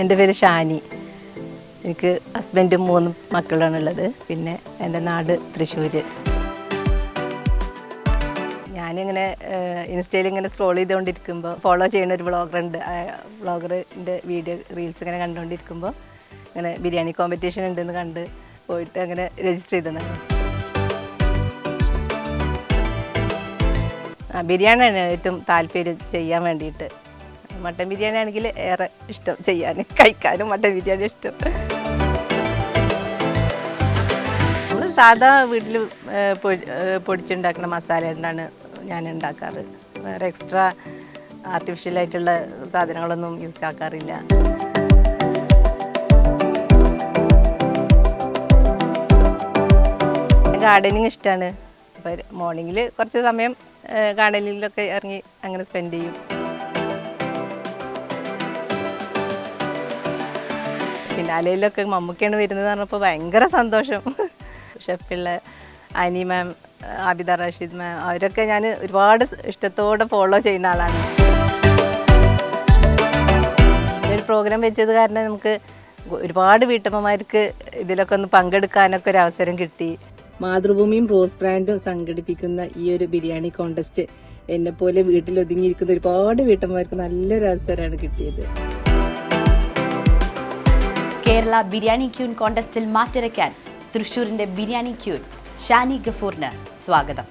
എന്റെ പേര് ഷാനി. എനിക്ക് ഹസ്ബൻഡും മൂന്നും മക്കളാണുള്ളത്. പിന്നെ എന്റെ നാട് തൃശ്ശൂർ ഞാനിങ്ങനെ ഇൻസ്റ്റയിൽ ഇങ്ങനെ സ്ക്രോൾ ചെയ്തുകൊണ്ടിരിക്കുമ്പോൾ ഫോളോ ചെയ്യുന്ന ഒരു വ്ളോഗറുണ്ട് വ്ളോഗറിന്റെ വീഡിയോ റീൽസ് ഇങ്ങനെ കണ്ടുകൊണ്ടിരിക്കുമ്പോൾ ഇങ്ങനെ ബിരിയാണി കോമ്പറ്റീഷൻ ഉണ്ടെന്ന് കണ്ട് പോയിട്ട് അങ്ങനെ രജിസ്റ്റർ ചെയ്തതാണ് ബിരിയാണിയാണ് ഏറ്റവും താല്പര്യം ചെയ്യാൻ വേണ്ടിയിട്ട്. മട്ടൻ ബിരിയാണി ആണെങ്കിൽ ഏറെ ഇഷ്ടം ചെയ്യാൻ. കഴിക്കാനും മട്ടൻ ബിരിയാണി ഇഷ്ടം. സാധാ വീട്ടിൽ പൊടിച്ചുണ്ടാക്കുന്ന മസാല കൊണ്ടാണ് ഞാൻ ഉണ്ടാക്കാറ്. വേറെ എക്സ്ട്രാ ആർട്ടിഫിഷ്യൽ ആയിട്ടുള്ള സാധനങ്ങളൊന്നും യൂസ് ആക്കാറില്ല. ഗാർഡനിങ് ഇഷ്ടമാണ് അപ്പോൾ മോർണിംഗിൽ കുറച്ച് സമയം ഗാർഡനിങ്ങിലൊക്കെ ഇറങ്ങി അങ്ങനെ സ്പെൻഡ് ചെയ്യും. ഫിനാലയിലൊക്കെ മമ്മൂക്കിയാണ് വരുന്നത് പറഞ്ഞപ്പോൾ ഭയങ്കര സന്തോഷം. ഷെഫിള്ള അനി മാം ആബിദ റഷീദ് മാം അവരൊക്കെ ഞാൻ ഒരുപാട് ഇഷ്ടത്തോടെ ഫോളോ ചെയ്യുന്ന ആളാണ്. ഒരു പ്രോഗ്രാം വെച്ചത് കാരണം നമുക്ക് ഒരുപാട് വീട്ടമ്മമാർക്ക് ഇതിലൊക്കെ ഒന്ന് പങ്കെടുക്കാനൊക്കെ ഒരു അവസരം കിട്ടി. മാതൃഭൂമിയും റോസ് ബ്രാൻഡും സംഘടിപ്പിക്കുന്ന ഈ ഒരു ബിരിയാണി കോണ്ടസ്റ്റ് എന്നെ പോലെ വീട്ടിൽ ഒതുങ്ങിയിരിക്കുന്ന ഒരുപാട് വീട്ടമ്മമാർക്ക് നല്ലൊരു അവസരമാണ് കിട്ടിയത്. കേരള ബിരിയാണി ക്യൂൻ കോണ്ടസ്റ്റിൽ മാറ്റിരയ്ക്കാൻ തൃശൂരിന്റെ ബിരിയാണി ക്യൂൻ ഷാനി ഗഫൂറിന് സ്വാഗതം.